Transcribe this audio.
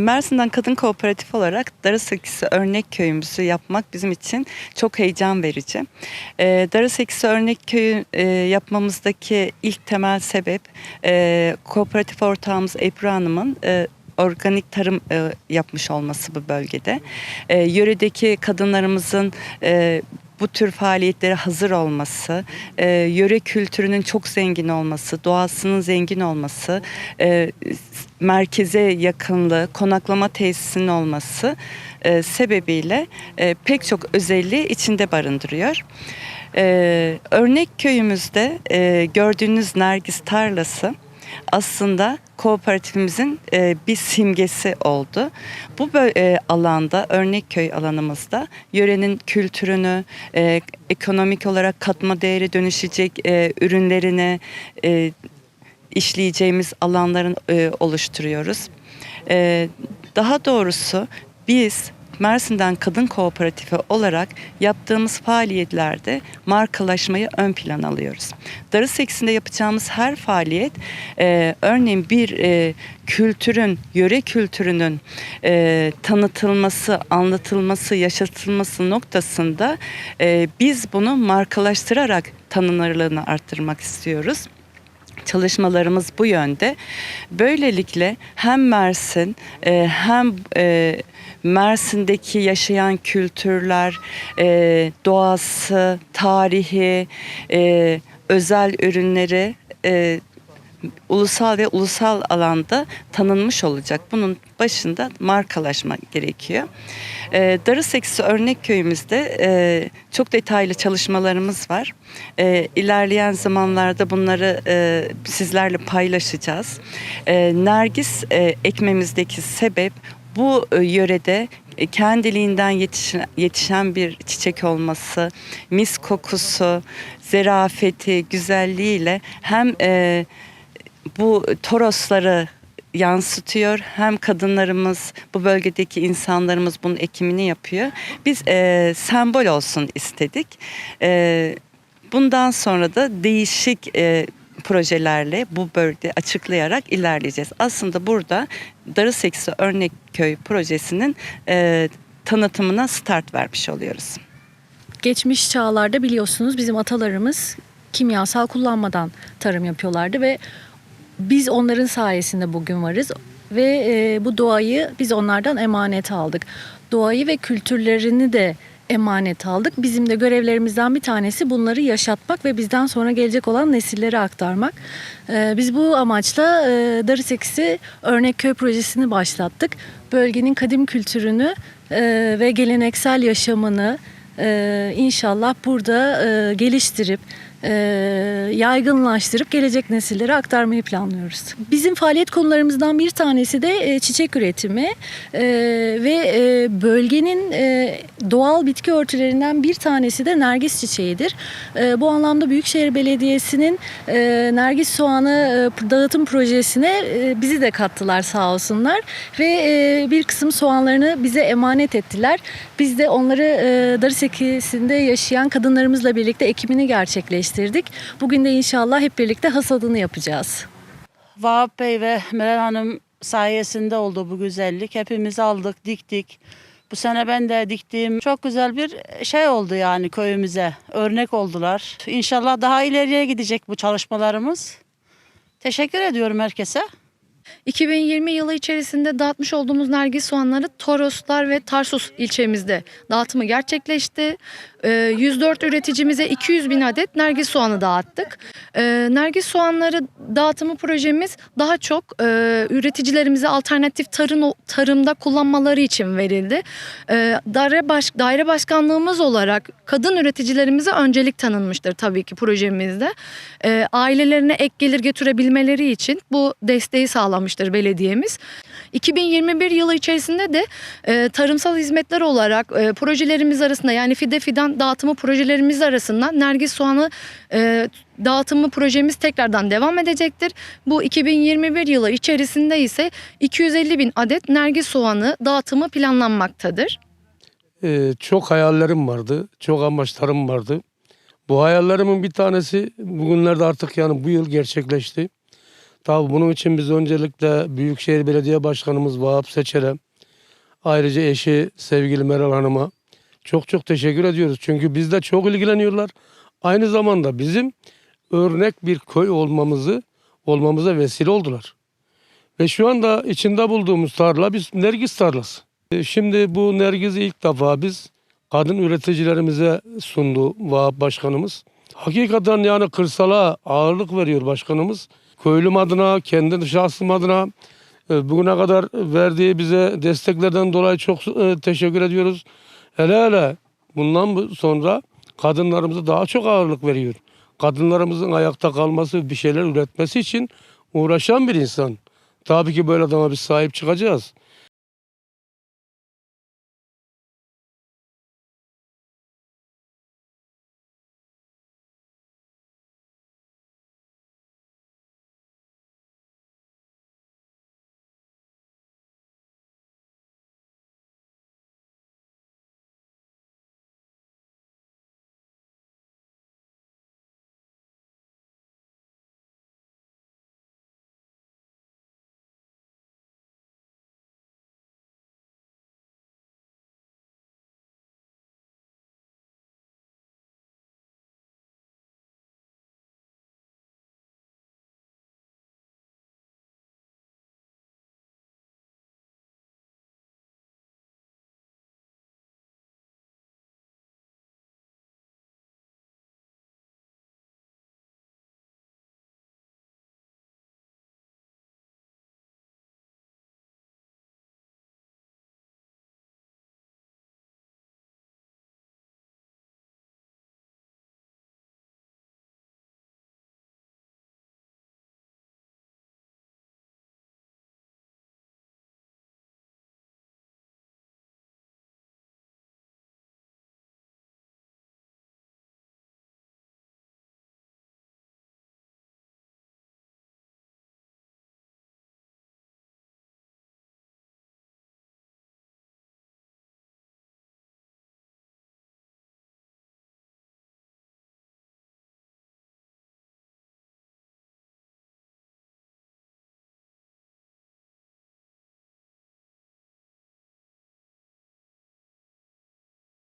Mersin'den Kadın Kooperatif olarak Darısekisi Örnek Köyümüzü yapmak bizim için çok heyecan verici. E, Darısekisi Örnek Köyü e, yapmamızdaki ilk temel sebep e, kooperatif ortağımız Ebru Hanım'ın e, organik tarım yapmış olması bu bölgede. E, yöredeki kadınlarımızın bu tür faaliyetlere hazır olması, e, yöre kültürünün çok zengin olması, doğasının zengin olması, e, merkeze yakınlığı, konaklama tesisinin olması e, sebebiyle e, pek çok özelliği içinde barındırıyor. E, örnek köyümüzde e, gördüğünüz Nergis tarlası aslında kooperatifimizin e, bir simgesi oldu. Bu e, alanda, örnek köy alanımızda yörenin kültürünü, e, ekonomik olarak katma değeri dönüşecek e, ürünlerini e, işleyeceğimiz alanların e, oluşturuyoruz. E, daha doğrusu biz Mersin'den Kadın Kooperatifi olarak yaptığımız faaliyetlerde markalaşmayı ön plan alıyoruz. Darı Seksi'nde yapacağımız her faaliyet e, örneğin bir e, kültürün, yöre kültürünün e, tanıtılması, anlatılması, yaşatılması noktasında e, biz bunu markalaştırarak tanınırlığını arttırmak istiyoruz çalışmalarımız bu yönde. Böylelikle hem Mersin e, hem e, Mersin'deki yaşayan kültürler, e, doğası, tarihi, e, özel ürünleri e, ulusal ve ulusal alanda tanınmış olacak. Bunun başında markalaşma gerekiyor. E, Darı Seksi Örnek Köyümüzde e, çok detaylı çalışmalarımız var. E, ilerleyen zamanlarda bunları e, sizlerle paylaşacağız. E, Nergis e, ekmemizdeki sebep bu e, yörede e, kendiliğinden yetişen, yetişen bir çiçek olması, mis kokusu, zerafeti, güzelliğiyle hem e, bu torosları yansıtıyor. Hem kadınlarımız, bu bölgedeki insanlarımız bunun ekimini yapıyor. Biz e, sembol olsun istedik. E, bundan sonra da değişik e, projelerle bu bölgede açıklayarak ilerleyeceğiz. Aslında burada Darı Seksi Örnek Köy projesinin e, tanıtımına start vermiş oluyoruz. Geçmiş çağlarda biliyorsunuz bizim atalarımız kimyasal kullanmadan tarım yapıyorlardı ve biz onların sayesinde bugün varız ve e, bu doğayı biz onlardan emanet aldık. Doğayı ve kültürlerini de emanet aldık. Bizim de görevlerimizden bir tanesi bunları yaşatmak ve bizden sonra gelecek olan nesillere aktarmak. E, biz bu amaçla e, Darı Örnek Köy Projesi'ni başlattık. Bölgenin kadim kültürünü e, ve geleneksel yaşamını e, inşallah burada e, geliştirip e, yaygınlaştırıp gelecek nesillere aktarmayı planlıyoruz. Bizim faaliyet konularımızdan bir tanesi de e, çiçek üretimi E, ve e, bölgenin e, doğal bitki örtülerinden bir tanesi de nergis çiçeğidir. E, bu anlamda Büyükşehir Belediyesi'nin e, nergis soğanı e, dağıtım projesine e, bizi de kattılar sağ olsunlar ve e, bir kısım soğanlarını bize emanet ettiler. Biz de onları e, Darıseki'sinde yaşayan kadınlarımızla birlikte ekimini gerçekleştirdik. Bugün de inşallah hep birlikte hasadını yapacağız. Vahap Bey ve Meral Hanım sayesinde oldu bu güzellik. Hepimiz aldık, diktik. Bu sene ben de diktiğim çok güzel bir şey oldu yani köyümüze. Örnek oldular. İnşallah daha ileriye gidecek bu çalışmalarımız. Teşekkür ediyorum herkese. 2020 yılı içerisinde dağıtmış olduğumuz nergis soğanları Toroslar ve Tarsus ilçemizde dağıtımı gerçekleşti. Ee, 104 üreticimize 200 bin adet nergis soğanı dağıttık. Ee, nergis soğanları dağıtımı projemiz daha çok e, üreticilerimize alternatif tarım tarımda kullanmaları için verildi. Ee, daire, baş, daire başkanlığımız olarak kadın üreticilerimize öncelik tanınmıştır tabii ki projemizde. Ee, ailelerine ek gelir götürebilmeleri için bu desteği sağlamıştır belediyemiz. 2021 yılı içerisinde de e, tarımsal hizmetler olarak e, projelerimiz arasında yani fide fidan dağıtımı projelerimiz arasında nergis soğanı e, dağıtımı projemiz tekrardan devam edecektir. Bu 2021 yılı içerisinde ise 250 bin adet nergis soğanı dağıtımı planlanmaktadır. Ee, çok hayallerim vardı. Çok amaçlarım vardı. Bu hayallerimin bir tanesi bugünlerde artık yani bu yıl gerçekleşti. Tabii bunun için biz öncelikle Büyükşehir Belediye Başkanımız Vahap Seçer'e, ayrıca eşi sevgili Meral Hanım'a çok çok teşekkür ediyoruz. Çünkü bizde çok ilgileniyorlar. Aynı zamanda bizim örnek bir köy olmamızı olmamıza vesile oldular. Ve şu anda içinde bulduğumuz tarla biz Nergis tarlası. E, Şimdi bu Nergiz'i ilk defa biz kadın üreticilerimize sundu Vahap Başkanımız. Hakikaten yani kırsala ağırlık veriyor başkanımız. Köylüm adına, kendi şahsım adına e, bugüne kadar verdiği bize desteklerden dolayı çok e, teşekkür ediyoruz. Hele hele bundan bu- sonra kadınlarımıza daha çok ağırlık veriyor. Kadınlarımızın ayakta kalması, bir şeyler üretmesi için uğraşan bir insan. Tabii ki böyle adama biz sahip çıkacağız.